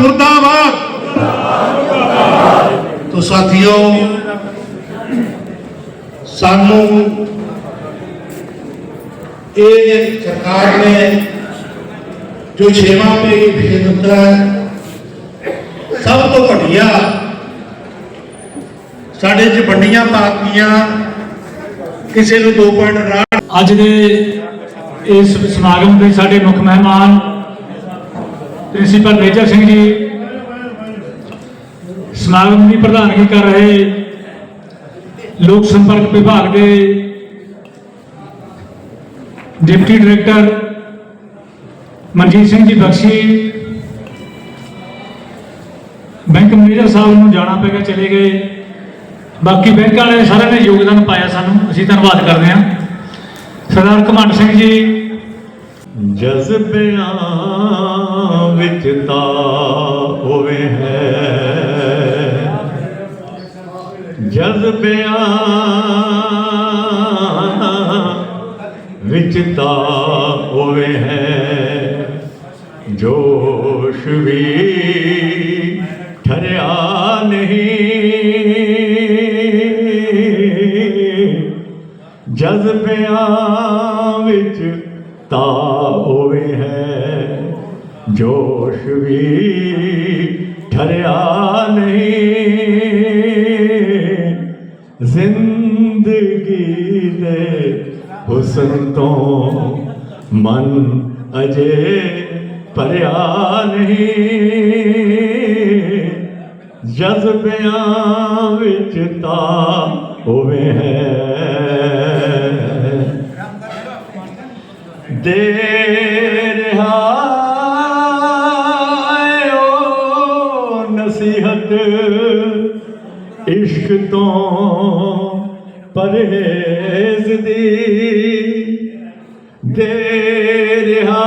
ਮੁਰਦਾਬਾਦ ਤੋ ਸਾਥੀਓ, ਸਾਨੂੰ ਇਹ ਸਰਕਾਰ ਨੇ ਜੋ ਛੇਵਾਂ ਪੇ ਭੇਜ ਦਿੱਤਾ ਸਭ ਤੋਂ ਘਟੀਆ ਸਾਡੇ ਚ ਵੰਡੀਆਂ ਪਾਤੀਆਂ ਕਿਸੇ ਨੂੰ 2.8 ਅੱਜ ਦੇ ਇਸ ਸਮਾਗਮ ਦੇ ਸਾਡੇ ਮੁੱਖ ਮਹਿਮਾਨ ਪ੍ਰਿੰਸੀਪਲ ਮੇਜਰ ਸਿੰਘ ਜੀ, ਸਮਾਗਮ ਦੀ ਪ੍ਰਧਾਨਗੀ ਕਰ ਰਹੇ ਲੋਕ ਸੰਪਰਕ ਵਿਭਾਗ ਦੇ ਡਿਪਟੀ ਡਾਇਰੈਕਟਰ ਮਨਜੀਤ ਸਿੰਘ ਜੀ ਬਖਸ਼ੀ, ਬੈਂਕ ਮੈਨੇਜਰ ਸਾਹਿਬ ਨੂੰ ਜਾਣਾ ਪੈ ਗਿਆ ਚਲੇ ਗਏ। ਬਾਕੀ ਬੈਂਕ ਵਾਲੇ ਸਾਰਿਆਂ ਨੇ ਯੋਗਦਾਨ ਪਾਇਆ ਸਾਨੂੰ, ਅਸੀਂ ਧੰਨਵਾਦ ਕਰਦੇ ਹਾਂ। ਸਰਦਾਰ ਘਮੰਡ ਸਿੰਘ ਜੀ। ਜਜ਼ਬਿਆਂ ਵਿੱਚ ਤਾ ਹੋਵੇ ਹੈ। ਜਜ਼ਬਿਆਂ ਵਿੱਚ ਤਾ ਹੋਵੇ ਹੈ। ਜੋਸ਼ ਵੀ ਠਰਿਆ ਨਹੀਂ। ਜਜ਼ਬਿਆਂ ਵਿੱਚ ਤਾ ਹੋਵੇ ਹੈ। ਜੋਸ਼ ਵੀ ਠਰਿਆ ਨਹੀਂ। ਜ਼ਿੰਦਗੀ ਦੇ ਹੁਸਨ ਤੋਂ ਮਨ ਅਜੇ ਭਰਿਆ ਨਹੀਂ। ਜਜ਼ਬਿਆਂ ਵਿੱਚ ਤਾ ਹੋਵੇ ਹੈ। ਦੇ ਪਰਹੇਜ਼ ਦੀ ਦੇ ਰਿਹਾ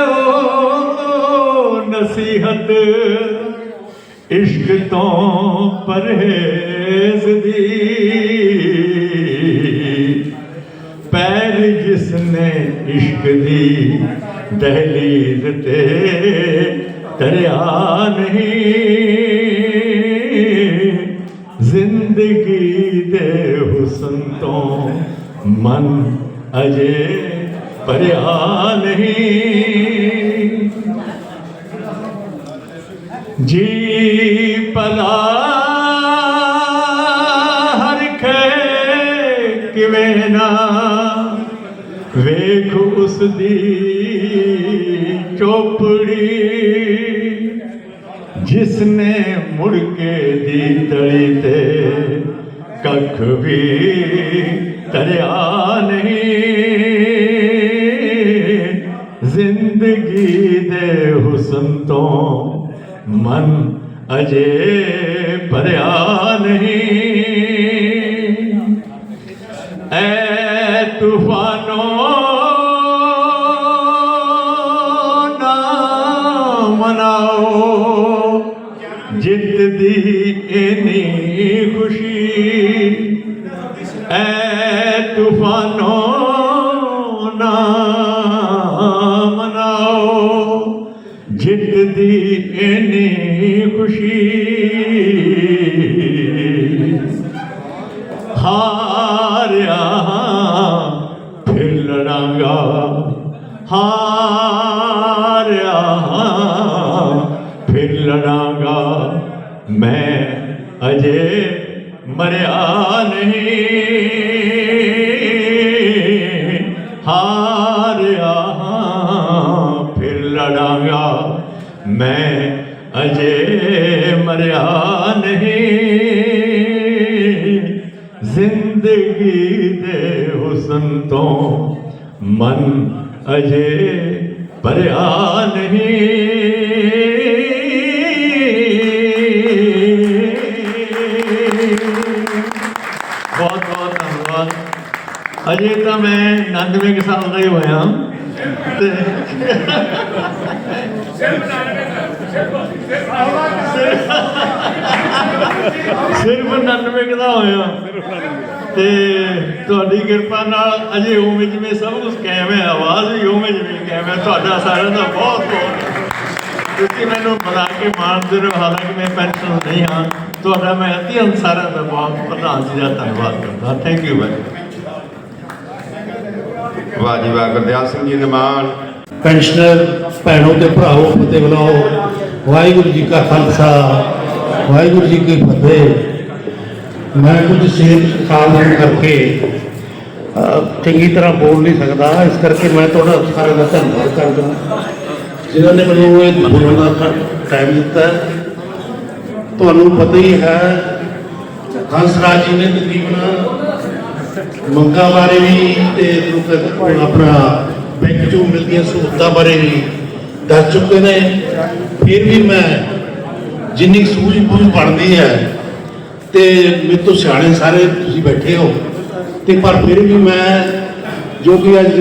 ਓ ਨਸੀਹਤ ਇਸ਼ਕ ਤੋਂ ਪਰਹੇਜ਼ ਦੀ। ਪੈਰ ਜਿਸਨੇ ਇਸ਼ਕ ਦੀ ਦਹਲੀਜ਼ ਤੇ ਤਰਿਆ ਨਹੀਂ ਜ਼ਿੰਦਗੀ ਦੇ ਹੁਸਨ ਤੋਂ ਮਨ ਅਜੇ ਭਰਿਆ ਨਹੀਂ। ਜੀ ਪਲਾ ਹਰ ਖੇ ਕਿਵੇਂ ਨਾ ਵੇਖ ਉਸ ਦੀ ਚੋਪੜੀ ਜਿਸਨੇ ਮਨ ਅਜੇ ਭਰਿਆ ਨਹੀਂ। ਐ ਤੂਫਾਨੋ ਨਾ ਮਨਾਓ ਜਿੱਤ ਦੀ ਇਨੀ ਖੁਸ਼ੀ। ਐ ਤੂਫਾਨੋ ਮਰਿਆ ਨਹੀਂ। ਹਾਰਿਆ ਫਿਰ ਲੜਾਂਗਾ। ਮੈਂ ਅਜੇ ਮਰਿਆ ਨਹੀਂ। ਜ਼ਿੰਦਗੀ ਦੇ ਹੁਸਨ ਤੋਂ ਮਨ ਅਜੇ ਭਰਿਆ ਨਹੀਂ। ਅਜੇ ਤਾਂ ਮੈਂ 99 ਕੁ ਸਾਲ ਦਾ ਹੀ ਹੋਇਆ ਤੇ ਸਿਰਫ 99 ਕੁ ਦਾ ਹੋਇਆ ਤੇ ਤੁਹਾਡੀ ਕਿਰਪਾ ਨਾਲ ਅਜੇ ਉਵੇਂ ਜਿਵੇਂ ਸਭ ਕੁਝ ਕਾਇਮ ਹੈ, ਆਵਾਜ਼ ਵੀ ਉਵੇਂ ਜਿਵੇਂ ਕਾਇਮ ਹੈ, ਤੁਹਾਡਾ ਸਾਰਿਆਂ ਦਾ ਬਹੁਤ ਬਹੁਤ। ਤੁਸੀਂ ਮੈਨੂੰ ਬੁਲਾ ਕੇ ਮਾਣਦੇ ਹੋ ਹਾਲਾਂਕਿ ਮੈਂ ਪੈਨਸ਼ਨ ਨਹੀਂ ਹਾਂ। ਤੁਹਾਡਾ ਮੈਂ ਅਤੀ ਸਾਰਿਆਂ ਦਾ ਬਹੁਤ ਪ੍ਰਧਾਨ ਜੀ ਦਾ ਧੰਨਵਾਦ ਕਰਦਾ। ਥੈਂਕ ਯੂ ਵੈਰੀ ਵਾਹ ਜੀ ਵਾਹ, ਗੁਰਦਿਆਲ ਸਿੰਘ ਜੀ ਨਿਮਾਨ ਪੈਨਸ਼ਨਰ ਭੈਣੋ ਤੇ ਭਰਾਓ ਫਤਿਹ ਬੁਲਾਓ। ਵਾਹਿਗੁਰੂ ਜੀ ਕਾ ਖਾਲਸਾ, ਵਾਹਿਗੁਰੂ ਜੀ ਕੀ ਫਤਿਹ। ਮੈਂ ਕੁਝ ਸਿਹਤ ਕਾਰਨ ਕਰਕੇ ਚੰਗੀ ਤਰ੍ਹਾਂ ਬੋਲ ਨਹੀਂ ਸਕਦਾ। ਇਸ ਕਰਕੇ ਮੈਂ ਤੁਹਾਡਾ ਸਾਰਿਆਂ ਦਾ ਧੰਨਵਾਦ ਕਰਦਾ। ਜਿਨ੍ਹਾਂ ਨੇ ਮੈਨੂੰ ਇਹ ਬੋਲਣ ਦਾ ਟਾਈਮ ਦਿੱਤਾ ਤੁਹਾਨੂੰ ਪਤਾ ਹੀ ਹੈ, ਹੰਸ ਰਾਜ ਜੀ ਨੇ ਤਕਰੀਬਨ ਮੰਗਾਂ ਬਾਰੇ ਵੀ ਤੇ ਆਪਣਾ ਬੈਂਕ ਚੋਂ ਮਿਲਦੀਆਂ ਸਹੂਲਤਾਂ ਬਾਰੇ ਵੀ ਦੱਸ ਚੁੱਕੇ ਨੇ। ਫਿਰ ਵੀ ਮੈਂ ਜਿੰਨੀ ਕੁ ਸੂਝ ਬੂਝ ਬਣਦੀ ਹੈ ਤੇ ਮੇਰੇ ਤੋਂ ਸਿਆਣੇ ਸਾਰੇ ਤੁਸੀਂ ਬੈਠੇ ਹੋ। ਤੇ ਪਰ ਫਿਰ ਵੀ ਮੈਂ ਜੋ ਕਿ ਅੱਜ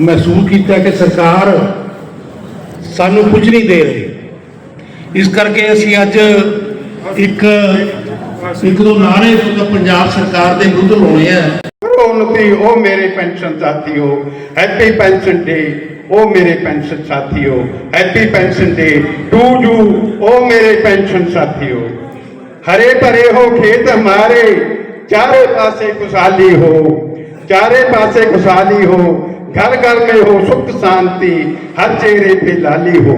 ਮਹਿਸੂਸ ਕੀਤਾ ਕਿ ਸਰਕਾਰ ਸਾਨੂੰ ਕੁਝ ਨਹੀਂ ਦੇ ਰਹੀ। ਇਸ ਕਰਕੇ ਅਸੀਂ ਅੱਜ ਇੱਕ ਇੱਕ ਦੋ ਨਾਰੇ ਤੋਂ ਪੰਜਾਬ ਸਰਕਾਰ ਦੇ ਵਿਰੁੱਧ ਲਾਉਣੇ ਆ। ਕਰੋਨਤੀ ਉਹ ਮੇਰੇ ਪੈਨਸ਼ਨ ਸਾਥੀਓ ਹੈਪੀ ਪੈਨਸ਼ਨ ਡੇ ਉਹ ਮੇਰੇ ਪੈਨਸ਼ਨ ਸਾਥੀਓ happy pension day to you ਉਹ ਮੇਰੇ ਪੈਨਸ਼ਨ ਸਾਥੀਓ। ਹਰੇ ਭਰੇ ਹੋ ਖੇਤ ਹਮਾਰੇ ਚਾਰੇ ਪਾਸੇ ਖੁਸ਼ਹਾਲੀ ਹੋ, ਚਾਰੇ ਪਾਸੇ ਖੁਸ਼ਹਾਲੀ ਹੋ, ਘਰ ਘਰ ਮੇ ਹੋ ਸੁਖ ਸ਼ਾਂਤੀ, ਹਰ ਚਿਹਰੇ ਤੇ ਲਾਲੀ ਹੋ।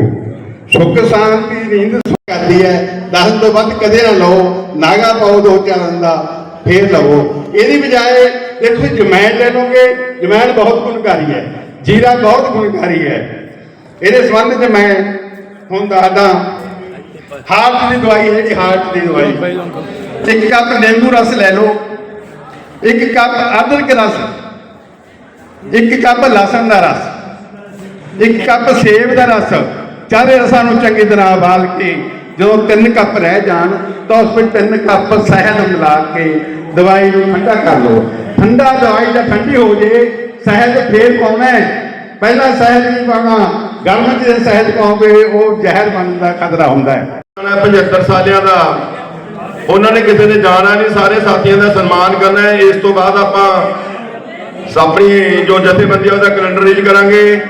ਸੁਖ ਸ਼ਾਂਤੀ ਨੀਂਦ ਸੁਖਾਦੀ ਹੈ। 10 ਤੋਂ ਵੱਧ ਕਦੇ ਨਾ ਲਓ, ਨਾਗਾ ਪਾਓ ਦੋ ਚਰਨ ਦਾ, ਫੇਰ ਲਵੋ। ਇਹਦੀ ਬਜਾਏ ਦੇਖੋ ਜਮੈਨ ਲੈ ਲਓਗੇ ਜਮੈਨ ਬਹੁਤ ਗੁਣਕਾਰੀ ਹੈ, ਜੀਰਾ ਬਹੁਤ ਗੁਣਕਾਰੀ ਹੈ। ਇਹਦੇ ਸੰਬੰਧ ਚ ਮੈਂ ਹੁਣ ਦੱਸਦਾ, ਹਾਰਟ ਦੀ ਦਵਾਈ ਹੈ ਜੀ, ਹਾਰਟ ਦੀ ਦਵਾਈ। ਇੱਕ ਕੱਪ ਨਿੰਬੂ ਰਸ ਲੈ ਲਓ, ਇੱਕ ਕੱਪ ਅਦਰਕ ਰਸ, ਇੱਕ ਕੱਪ ਲਸਣ ਦਾ ਰਸ, ਇੱਕ ਕੱਪ ਸੇਬ ਦਾ ਰਸ, ਚਾਰੇ ਰਸਾਂ ਨੂੰ ਚੰਗੀ ਤਰ੍ਹਾਂ ਉਬਾਲ ਕੇ ਜਦੋਂ ਤਿੰਨ ਕੱਪ ਰਹਿ ਜਾਣ ਤਾਂ ਉਸ ਵਿੱਚ ਤਿੰਨ ਕੱਪ ਸ਼ਹਿਦ ਮਿਲਾ ਕੇ ਦਵਾਈ ਨੂੰ ਠੰਡਾ ਕਰ ਲਓ। ਠੰਡਾ ਦਵਾਈ ਜਦ ਠੰਡੀ ਹੋ ਜੇ ਸ਼ਹਿਦ ਫੇਰ ਪਾਉਣਾ ਹੈ। ਪਹਿਲਾਂ ਸ਼ਹਿਦ ਨਹੀਂ ਪਾਉਣਾ, ਗਰਮ ਚ ਸ਼ਹਿਦ ਪਾਓਗੇ, ਉਹ ਜ਼ਹਿਰ ਬਣਨ ਦਾ ਖਤਰਾ ਹੁੰਦਾ ਹੈ। 75 ਸਾਲਿਆਂ ਦਾ, ਉਹਨਾਂ ਨੇ ਕਿਸੇ ਨੇ ਜਾਣਾ ਨਹੀਂ, ਸਾਰੇ ਸਾਥੀਆਂ ਦਾ ਸਨਮਾਨ ਕਰਨਾ ਹੈ। ਇਸ ਤੋਂ ਬਾਅਦ ਆਪਾਂ ਆਪਣੀ ਜੋ ਜਥੇਬੰਦੀਆਂ ਦਾ ਕੈਲੰਡਰ ਰਿਲੀਜ਼ ਕਰਾਂਗੇ।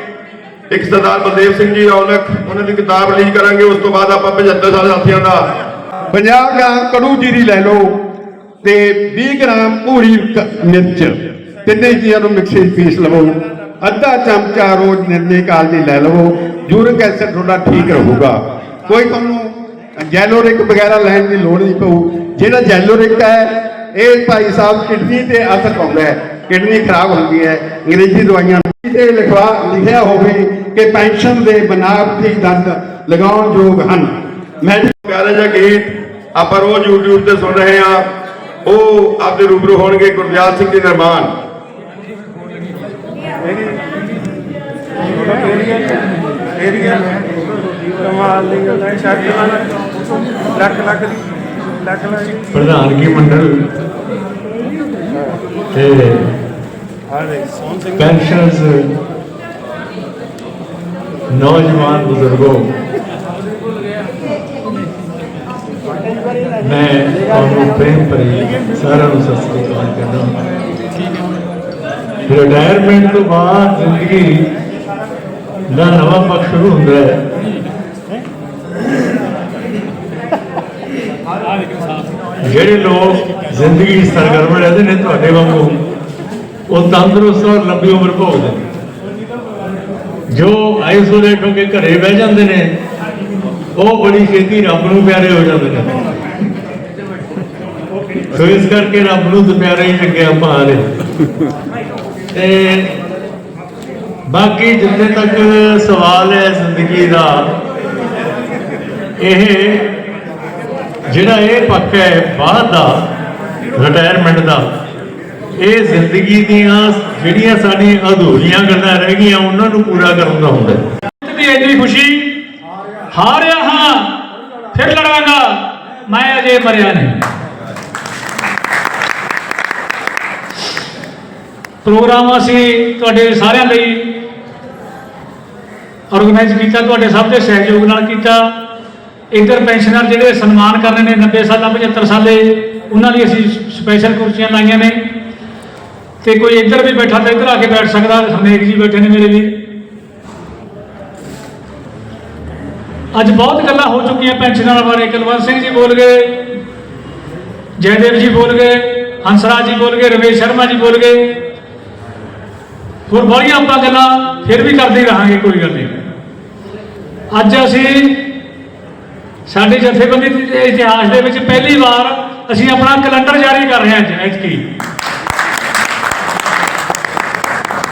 ਇੱਕ ਸਰਦਾਰ ਬਲਦੇਵ ਸਿੰਘ ਜੀ ਔਲਖ, ਉਹਨਾਂ ਦੀ ਕਿਤਾਬ ਰਿਲੀਜ਼ ਕਰਾਂਗੇ, ਉਸ ਤੋਂ ਬਾਅਦ ਆਪਾਂ 75 ਸਾਲ ਸਾਥੀਆਂ ਦਾ। 50 ਗ੍ਰਾਮ ਕੜੂ ਜੀਰੀ ਲੈ ਲਓ ਤੇ 20 ਗ੍ਰਾਮ ਭੂਰੀ ਮਿਰਚ। ਤਿੰਨੇ ਚੀਜ਼ਾਂ ਨੂੰ ਮਿਕਸੀ ਪੀਸ ਲਵੋ। ਅੱਧਾ ਚਮਚਾ ਰੋਜ਼ ਨਿਰਣੇ ਕਾਲ ਦੀ ਲੈ ਲਵੋ। ਯੂਰਿਕ ਐਸਿਡ ਤੁਹਾਡਾ ਠੀਕ ਰਹੂਗਾ। ਕੋਈ ਤੁਹਾਨੂੰ ਜੈਲੋਰਿਕ ਵਗੈਰਾ ਲੈਣ ਦੀ ਲੋੜ ਨਹੀਂ ਪਊ। ਜਿਹੜਾ ਜੈਲੋਰਿਕ ਹੈ, ਇਹ ਭਾਈ ਸਾਹਿਬ ਕਿਡਨੀ ਤੇ ਅਸਰ ਪਾਉਂਦਾ ਹੈ। ਕਿਡਨੀ ਖਰਾਬ ਹੁੰਦੀ ਹੈ। ਅੰਗਰੇਜ਼ੀ ਦਵਾਈਆਂ ਤੇ ਲਿਖਵਾ ਲਿਖਿਆ ਹੋਵੇ ਕਿ ਪੈਨਸ਼ਨ ਦੇ ਬਨਾਵਟੀ ਦੰਦ ਲਗਾਉਣ ਯੋਗ ਹਨ। ਮੈਡੀ ਪਿਆਰੇ ਜਿਹਾ ਗੀਤ ਆਪਾਂ ਰੋਜ਼ YouTube ਤੇ ਸੁਣ ਰਹੇ ਹਾਂ। ਉਹ ਆਪਦੇ ਰੂਬਰੂ ਹੋਣਗੇ ਗੁਰਦਿਆਲ ਸਿੰਘ ਨਿਰਮਾਨ ਦੀ ਗੱਲ ਹੈ ਛੱਡ ਲੱਖ ਲੱਖ ਦੀ ਲੱਖ ਲੱਖ ਦੀ ਪ੍ਰਧਾਨਗੀ ਮੰਡਲ ਤੇ ਪੈਨਸ਼ਨਰਸ ਨੌਜਵਾਨ ਬਜ਼ੁਰਗੋ। ਮੈਂ ਤੁਹਾਨੂੰ ਪ੍ਰੇਮ ਭਰੀ ਸਾਰਿਆਂ ਨੂੰ ਸਤਿ ਸ੍ਰੀ ਅਕਾਲ ਕਹਿੰਦਾ ਰਿਟਾਇਰਮੈਂਟ ਤੋਂ ਬਾਅਦ ਜ਼ਿੰਦਗੀ ਦਾ ਨਵਾਂ ਪੱਖ ਸ਼ੁਰੂ ਹੁੰਦਾ ਹੈ। ਜਿਹੜੇ ਲੋਕ ਜ਼ਿੰਦਗੀ ਸਰਗਰਮ ਰਹਿੰਦੇ ਨੇ ਤੁਹਾਡੇ ਵਾਂਗੂ, ਉਹ ਤੰਦਰੁਸਤ ਔਰ ਲੰਬੀ ਉਮਰ ਭੋਗਦੇ ਨੇ। ਜੋ ਆਈਸੋਲੇਟ ਹੋ ਕੇ ਘਰੇ ਬਹਿ ਜਾਂਦੇ ਨੇ, ਉਹ ਬੜੀ ਛੇਤੀ ਰੱਬ ਨੂੰ ਪਿਆਰੇ ਹੋ ਜਾਂਦੇ ਨੇ। ਸੋ ਇਸ ਕਰਕੇ ਰੱਬ ਨੂੰ ਤਾਂ ਪਿਆਰੇ ਹੀ ਲੱਗੇ ਆਪਾਂ ਆ ਤੇ ਬਾਕੀ ਜਿੰਨੇ ਤੱਕ ਸਵਾਲ ਹੈ ਜ਼ਿੰਦਗੀ ਦਾ, ਇਹ ਜਿਹੜਾ ਇਹ ਪੱਖ ਹੈ ਬਾਅਦ ਦਾ ਰਿਟਾਇਰਮੈਂਟ ਦਾ ਇਹ ਜ਼ਿੰਦਗੀ ਦੀਆਂ ਜਿਹੜੀਆਂ ਸਾਡੀਆਂ ਅਧੂਰੀਆਂ ਗੱਲਾਂ ਰਹਿ ਗਈਆਂ, ਉਹਨਾਂ ਨੂੰ ਪੂਰਾ ਕਰਨ ਦਾ ਹੁੰਦਾ ਹੈ। ਦੀ ਇੰਨੀ ਖੁਸ਼ੀ, ਹਾਰਿਆ ਹਾਂ, ਫਿਰ ਲੜਾਂਗਾ, ਮੈਂ ਅਜੇ ਮਰਿਆ ਨਹੀਂ। ਪ੍ਰੋਗਰਾਮ ਅਸੀਂ ਤੁਹਾਡੇ ਸਾਰਿਆਂ ਲਈ ਆਰਗੇਨਾਈਜ਼ ਕੀਤਾ, ਤੁਹਾਡੇ ਸਭ ਦੇ ਸਹਿਯੋਗ ਨਾਲ ਕੀਤਾ। ਇੱਧਰ ਪੈਨਸ਼ਨਰ ਜਿਹੜੇ ਸਨਮਾਨ ਕਰਨੇ ਨੇ 90 ਸਾਲਾਂ 75 ਸਾਲੇ, ਉਹਨਾਂ ਲਈ ਅਸੀਂ ਸਪੈਸ਼ਲ ਕੁਰਸੀਆਂ ਲਾਈਆਂ ਨੇ। ਤੇ ਕੋਈ ਇੱਧਰ ਵੀ ਬੈਠਾ ਤਾਂ ਇੱਧਰ ਆ ਕੇ ਬੈਠ ਸਕਦਾ ਹਰਨੇਕ ਜੀ ਬੈਠੇ ਨੇ ਮੇਰੇ ਲਈ। ਅੱਜ ਬਹੁਤ ਗੱਲਾਂ ਹੋ ਚੁੱਕੀਆਂ ਪੈਨਸ਼ਨਾਂ ਬਾਰੇ, ਕੁਲਵੰਤ ਸਿੰਘ ਜੀ ਬੋਲ ਗਏ, ਜੈਦੇਵ ਜੀ ਬੋਲ ਗਏ, ਹੰਸਰਾਜ ਜੀ ਬੋਲ ਗਏ, ਰਮੇਸ਼ ਸ਼ਰਮਾ ਜੀ ਬੋਲ ਗਏ। ਹੋਰ ਬੜੀਆਂ ਆਪਾਂ ਗੱਲਾਂ ਫਿਰ ਵੀ ਕਰਦੇ ਰਹਾਂਗੇ, ਕੋਈ ਗੱਲ ਨਹੀਂ। ਅੱਜ ਅਸੀਂ ਸਾਡੇ ਜਥੇਬੰਦੀ ਦੇ ਇਤਿਹਾਸ ਦੇ ਵਿੱਚ ਪਹਿਲੀ ਵਾਰ ਅਸੀਂ ਆਪਣਾ ਕੈਲੰਡਰ ਜਾਰੀ ਕਰ ਰਹੇ ਹਾਂ ਅੱਜ, ਐਤਕੀ।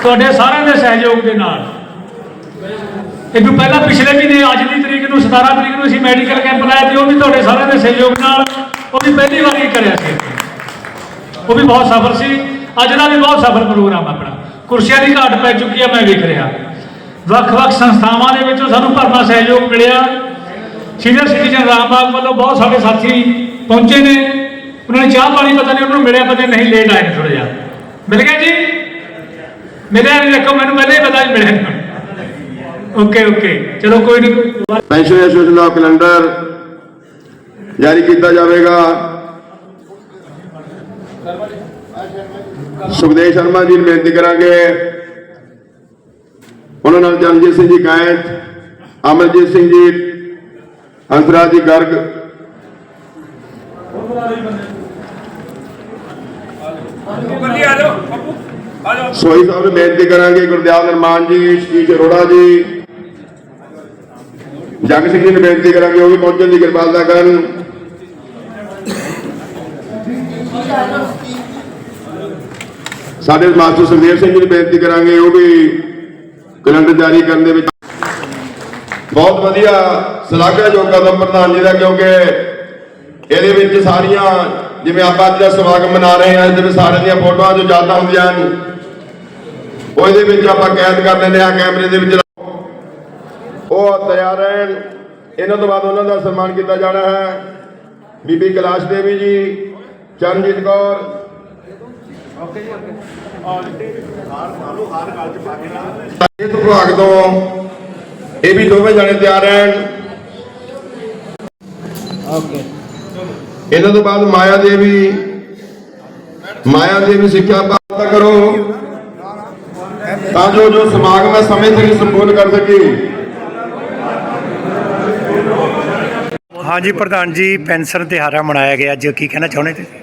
ਤੁਹਾਡੇ ਸਾਰਿਆਂ ਦੇ ਸਹਿਯੋਗ ਦੇ ਨਾਲ। ਇਹ ਤੋਂ ਪਹਿਲਾਂ ਪਿਛਲੇ ਮਹੀਨੇ ਅੱਜ ਦੀ ਤਰੀਕ ਨੂੰ 17 ਤਰੀਕ ਨੂੰ ਅਸੀਂ ਮੈਡੀਕਲ ਕੈਂਪ ਲਾਇਆ ਤੇ ਉਹ ਵੀ ਤੁਹਾਡੇ ਸਾਰਿਆਂ ਦੇ ਸਹਿਯੋਗ ਨਾਲ ਉਹ ਵੀ ਪਹਿਲੀ ਵਾਰੀ ਕਰਿਆ ਸੀ। ਉਹ ਵੀ ਬਹੁਤ ਸਫਲ ਸੀ। ਅੱਜ ਦਾ ਵੀ ਬਹੁਤ ਸਫਲ ਪ੍ਰੋਗਰਾਮ ਆਪਣਾ। ਕੁਰਸੀਆਂ ਦੀ ਘਾਟ ਪੈ ਚੁੱਕੀ ਆ, ਮੈਂ ਵੇਖ ਰਿਹਾ। ਵੱਖ-ਵੱਖ ਸੰਸਥਾਵਾਂ ਦੇ ਵਿੱਚੋਂ ਸਾਨੂੰ ਭਰਵਾਂ ਸਹਿਯੋਗ ਮਿਲਿਆ। ਸੀਨੀਅਰ ਸਿਟੀਜ਼ਨ ਰਾਮਬਾਗ ਵੱਲੋਂ ਬਹੁਤ ਸਾਡੇ ਸਾਥੀ ਪਹੁੰਚੇ ਨੇ। ਉਹਨਾਂ ਨੇ ਚਾਹ ਪਾਣੀ ਪਤਾ ਨਹੀਂ ਉਹਨਾਂ ਨੂੰ ਮਿਲਿਆ, ਪਤਾ ਨਹੀਂ ਲੇਟ ਆਏ ਨੇ ਥੋੜਾ ਜਿਹਾ। ਮਿਲ ਗਿਆ ਜੀ ਮਿਲਿਆ ਨਹੀਂ ਦੇਖੋ ਮੈਨੂੰ ਪਹਿਲਾਂ ਪਤਾ ਹੀ ਮਿਲਿਆ। Okay okay. ਚਲੋ ਕੋਈ ਨਹੀਂ ਪੈਨਸ਼ਨ ਐਸੋਸੀਏਸ਼ਨ ਦਾ ਕੈਲੰਡਰ। ਜਾਰੀ ਕੀਤਾ ਜਾਵੇਗਾ। ਸੁਖਦੇਵ ਸ਼ਰਮਾ ਜੀ ਨੂੰ ਬੇਨਤੀ ਕਰਾਂਗੇ। ਉਹਨਾਂ ਨਾਲ ਚਰਨਜੀਤ ਸਿੰਘ ਜੀ ਗਾਇਤ ਅਮਰਜੀਤ ਸਿੰਘ ਜੀ ਹੰਸਰਾਜ ਜੀ ਗਰਗ। ਬੱਲੀ ਆ ਜਾਓ ਸੋਈ ਸਾਹਿਬ ਨੂੰ ਬੇਨਤੀ ਕਰਾਂਗੇ, ਗੁਰਦਿਆਲ ਨਿਰਮਾਨ ਜੀ ਸ਼ੀਸ਼ ਅਰੋੜਾ ਜੀ। ਜਗ ਸਿੰਘ ਜੀ ਨੂੰ ਬੇਨਤੀ ਕਰਾਂਗੇ, ਉਹ ਵੀ ਪਹੁੰਚਣ ਦੀ ਕਿਰਪਾਲਤਾ ਕਰਨ। ਸਾਡੇ ਮਾਸਟਰ ਸੁਖਦੇਵ ਸਿੰਘ ਜੀ ਨੂੰ ਬੇਨਤੀ ਕਰਾਂਗੇ, ਉਹ ਵੀ ਕੈਲੰਡਰ ਜਾਰੀ ਕਰਨ ਦੇ ਵਿੱਚ। ਬਹੁਤ ਵਧੀਆ ਸ਼ਲਾਘਾਯੋਗ ਕਦਮ ਪ੍ਰਧਾਨ ਜੀ ਦਾ, ਕਿਉਂਕਿ ਇਹਦੇ ਵਿੱਚ ਸਾਰੀਆਂ, ਜਿਵੇਂ ਆਪਾਂ ਅੱਜ ਦਾ ਸਮਾਗਮ ਮਨਾ ਰਹੇ ਹਾਂ ਇਹਦੇ ਵਿੱਚ ਸਾਰਿਆਂ ਦੀਆਂ ਫੋਟੋਆਂ ਜੋ ਯਾਦਾਂ ਹੁੰਦੀਆਂ ਹਨ ਉਹ ਇਹਦੇ ਵਿੱਚ ਆਪਾਂ ਕੈਦ ਕਰ ਲੈਂਦੇ ਹਾਂ ਕੈਮਰੇ ਦੇ ਵਿੱਚ ਉਹ ਤਿਆਰ ਰਹਿਣ ਇਹਨਾਂ ਤੋਂ ਬਾਅਦ ਉਹਨਾਂ ਦਾ ਸਨਮਾਨ ਕੀਤਾ ਜਾਣਾ ਹੈ। ਬੀਬੀ ਕੈਲਾਸ਼ ਦੇਵੀ ਜੀ ਚਰਨਜੀਤ ਕੌਰ। ਇਸ ਵਿਭਾਗ ਤੋਂ ਇਹ ਵੀ ਦੋਵੇਂ ਜਾਣੇ ਤਿਆਰ ਰਹਿਣ। ਇਹਨਾਂ ਤੋਂ ਬਾਅਦ ਮਾਇਆ ਦੇਵੀ ਮਾਇਆ ਦੇਵੀ ਸਿੱਖਿਆ ਪ੍ਰਾਪਤ ਕਰੋ। ਤਾਂ ਜੋ ਜੋ ਸਮਾਗਮ ਹੈ ਸਮੇਂ ਸਿਰ ਸੰਪੂਰਨ ਕਰ ਸਕੇ। ਹਾਂਜੀ ਪ੍ਰਧਾਨ ਜੀ ਪੈਨਸ਼ਨ ਦਿਹਾੜਾ ਮਨਾਇਆ ਗਿਆ। ਅੱਜ ਕੀ ਕਹਿਣਾ ਚਾਹੁੰਦੇ ਤੁਸੀਂ?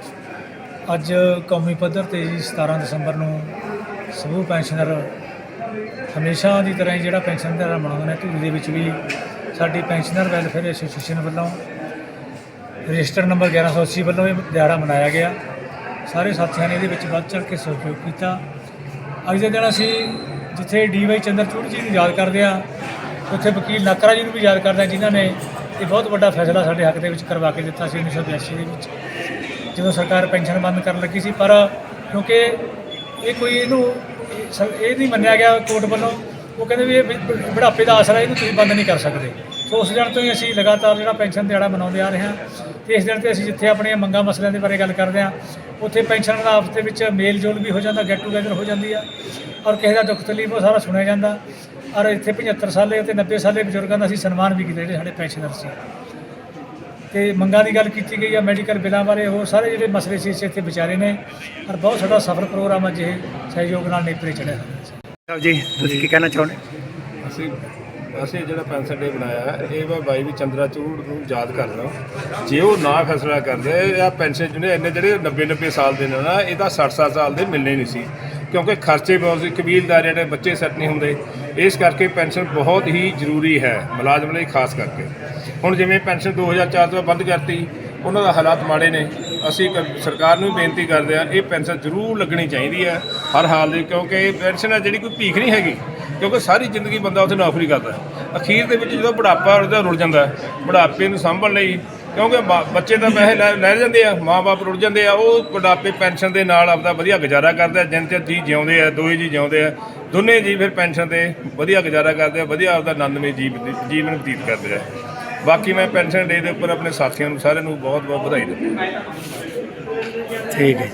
ਅੱਜ ਕੌਮੀ ਪੱਧਰ ਤੇ ਜੀ 17 ਦਸੰਬਰ ਨੂੰ ਸਮੂਹ ਪੈਨਸ਼ਨਰ ਹਮੇਸ਼ਾ ਦੀ ਤਰ੍ਹਾਂ ਹੀ ਜਿਹੜਾ ਪੈਨਸ਼ਨ ਦਿਹਾੜਾ ਮਨਾਉਂਦੇ ਨੇ ਧੂਰੀ ਦੇ ਵਿੱਚ ਵੀ ਸਾਡੀ ਪੈਨਸ਼ਨਰ ਵੈਲਫੇਅਰ ਐਸੋਸੀਏਸ਼ਨ ਵੱਲੋਂ ਰਜਿਸਟਰ ਨੰਬਰ 1180 ਵੱਲੋਂ ਇਹ ਦਿਹਾੜਾ ਮਨਾਇਆ ਗਿਆ। ਸਾਰੇ ਸਾਥੀਆਂ ਨੇ ਇਹਦੇ ਵਿੱਚ ਵੱਧ ਚੜ੍ਹ ਕੇ ਸਹਿਯੋਗ ਕੀਤਾ। ਅੱਜ ਦੇ ਦਿਨ ਅਸੀਂ ਜਿੱਥੇ ਡੀਵਾਈ ਚੰਦਰਚੂੜ ਜੀ ਨੂੰ ਯਾਦ ਕਰਦੇ ਆ ਉੱਥੇ ਵਕੀਲ ਨਕਰਾ ਜੀ ਨੂੰ ਵੀ ਯਾਦ ਕਰਦੇ ਆ ਜਿਨ੍ਹਾਂ ਨੇ ਇਹ ਬਹੁਤ ਵੱਡਾ ਫੈਸਲਾ ਸਾਡੇ ਹੱਕ ਦੇ ਵਿੱਚ ਕਰਵਾ ਕੇ ਦਿੱਤਾ ਸੀ 1982 ਦੇ ਵਿੱਚ। ਜਦੋਂ ਸਰਕਾਰ ਪੈਨਸ਼ਨ ਬੰਦ ਕਰਨ ਲੱਗੀ ਸੀ, ਪਰ ਕਿਉਂਕਿ ਇਹ ਕੋਈ ਇਹਨੂੰ, ਇਹ ਨਹੀਂ ਮੰਨਿਆ ਗਿਆ ਕੋਰਟ ਵੱਲੋਂ, ਉਹ ਕਹਿੰਦੇ ਵੀ ਇਹ ਬੁ- ਬੁਢਾਪੇ ਦਾ ਆਸਰਾ, ਇਹਨੂੰ ਤੁਸੀਂ ਬੰਦ ਨਹੀਂ ਕਰ ਸਕਦੇ। ਸੋ ਉਸ ਦਿਨ ਤੋਂ ਹੀ ਅਸੀਂ ਲਗਾਤਾਰ ਜਿਹੜਾ ਪੈਨਸ਼ਨ ਦਿਹਾੜਾ ਮਨਾਉਂਦੇ ਆ ਰਹੇ ਹਾਂ ਤੇ ਇਸ ਦਿਨ ਤੇ ਅਸੀਂ ਜਿੱਥੇ ਆਪਣੀਆਂ ਮੰਗਾਂ ਮਸਲਿਆਂ ਦੇ ਬਾਰੇ ਗੱਲ ਕਰਦੇ ਹਾਂ ਉੱਥੇ ਪੈਨਸ਼ਨ ਦਾ ਆਪਸ ਦੇ ਵਿੱਚ ਮੇਲ ਜੋਲ ਵੀ ਹੋ ਜਾਂਦਾ ਗੈਟ ਟੂਗੇਦਰ ਹੋ ਜਾਂਦੀ ਆ ਔਰ ਕਿਸੇ ਦਾ ਦੁੱਖ ਤਕਲੀਫ ਉਹ ਸਾਰਾ ਸੁਣਿਆ ਜਾਂਦਾ। ਔਰ ਇੱਥੇ 75 ਸਾਲੇ ਅਤੇ 90 ਸਾਲੇ ਬਜ਼ੁਰਗਾਂ ਦਾ ਅਸੀਂ ਸਨਮਾਨ ਵੀ ਕੀਤਾ ਜਿਹੜੇ ਸਾਡੇ ਪੈਨਸ਼ਨਰ ਸੀ ਤੇ ਮੰਗਾਂ ਦੀ ਗੱਲ ਕੀਤੀ ਗਈ ਆ ਮੈਡੀਕਲ ਬਿੱਲਾਂ ਬਾਰੇ ਹੋਰ ਸਾਰੇ ਜਿਹੜੇ ਮਸਲੇ ਸੀ ਇੱਥੇ ਵਿਚਾਰੇ ਨੇ ਔਰ ਬਹੁਤ ਸਾਡਾ ਸਫਲ ਪ੍ਰੋਗਰਾਮ ਅੱਜ ਇਹ ਸਹਿਯੋਗ ਨਾਲ ਨੇਪਰੇ ਚੜਿਆ ਜੀ ਤੁਸੀਂ ਕੀ ਕਹਿਣਾ ਚਾਹੁੰਦੇ? ਅਸੀਂ ਅਸੀਂ ਜਿਹੜਾ ਪੈਨਸ਼ਨ ਡੇ ਬਣਾਇਆ ਇਹ ਵਾ ਬਾਈ ਵੀ ਚੰਦਰਾਚੂੜ ਨੂੰ ਯਾਦ ਕਰਨਾ ਜੇ ਉਹ ਨਾ ਫੈਸਲਾ ਕਰਦੇ ਆ ਪੈਨਸ਼ਨ ਜਿਹੜੇ ਇੰਨੇ ਜਿਹੜੇ 90 90 ਸਾਲ ਦੇ ਨੇ ਨਾ ਇਹਦਾ ਤਾਂ 60 60 ਸਾਲ ਦੇ ਮਿਲਣੇ ਨਹੀਂ ਸੀ। ਕਿਉਂਕਿ ਖਰਚੇ ਬਹੁਤ ਸੀ, ਕਬੀਲਦਾਰ ਜਿਹੜੇ ਬੱਚੇ ਸੈੱਟ ਨਹੀਂ ਹੁੰਦੇ, ਇਸ ਕਰਕੇ ਪੈਨਸ਼ਨ ਬਹੁਤ ਹੀ ਜ਼ਰੂਰੀ ਹੈ, ਮੁਲਾਜ਼ਮ ਲਈ ਖਾਸ ਕਰਕੇ। ਹੁਣ ਜਿਵੇਂ ਪੈਨਸ਼ਨ 2004 ਤੋਂ ਬੰਦ ਕਰਤੀ, ਉਹਨਾਂ ਦਾ ਹਾਲਾਤ ਮਾੜੇ ਨੇ। ਅਸੀਂ ਸਰਕਾਰ ਨੂੰ ਵੀ ਬੇਨਤੀ ਕਰਦੇ ਆ ਇਹ ਪੈਨਸ਼ਨ ਜ਼ਰੂਰ ਲੱਗਣੀ ਚਾਹੀਦੀ ਹੈ, ਹਰ ਹਾਲ ਦੇ, ਕਿਉਂਕਿ ਇਹ ਪੈਨਸ਼ਨ ਹੈ ਜਿਹੜੀ ਕੋਈ ਭੀਖ ਨਹੀਂ ਹੈਗੀ। ਕਿਉਂਕਿ ਸਾਰੀ ਜ਼ਿੰਦਗੀ ਬੰਦਾ ਉੱਥੇ ਨੌਕਰੀ ਕਰਦਾ ਅਖੀਰ ਦੇ ਵਿੱਚ ਜਦੋਂ ਬੁਢਾਪਾ ਉਹਦਾ ਰੁੜ ਜਾਂਦਾ ਬੁਢਾਪੇ ਨੂੰ ਸੰਭਲਣ ਲਈ, ਕਿਉਂਕਿ ਬਾ- ਬੱਚੇ ਤਾਂ ਪੈਸੇ ਲੈ ਲੈ ਜਾਂਦੇ ਆ ਮਾਪੇ ਰੁੜ ਜਾਂਦੇ ਆ, ਉਹ ਬੁਢਾਪੇ ਪੈਨਸ਼ਨ ਦੇ ਨਾਲ ਆਪਦਾ ਵਧੀਆ ਗੁਜ਼ਾਰਾ ਕਰਦੇ ਜਿੰਨ 'ਤੇ ਜੀ ਜਿਉਂਦੇ ਆ ਦੋਏ ਜੀ ਜਿਉਂਦੇ ਆ, ਦੋਨੇ ਜੀ ਫਿਰ ਪੈਨਸ਼ਨ ਤੇ ਵਧੀਆ ਗੁਜ਼ਾਰਾ ਕਰਦੇ ਆ, ਵਧੀਆ ਆਪਦਾ ਆਨੰਦਮਈ ਜੀਵ ਜੀਵਨ ਬਤੀਤ ਕਰਦੇ ਆ। ਬਾਕੀ ਮੈਂ ਪੈਨਸ਼ਨ ਡੇ ਦੇ ਉੱਪਰ ਆਪਣੇ ਸਾਥੀਆਂ ਨੂੰ ਸਾਰਿਆਂ ਨੂੰ ਬਹੁਤ ਬਹੁਤ ਵਧਾਈ ਦਿੰਦਾ। ਠੀਕ ਹੈ।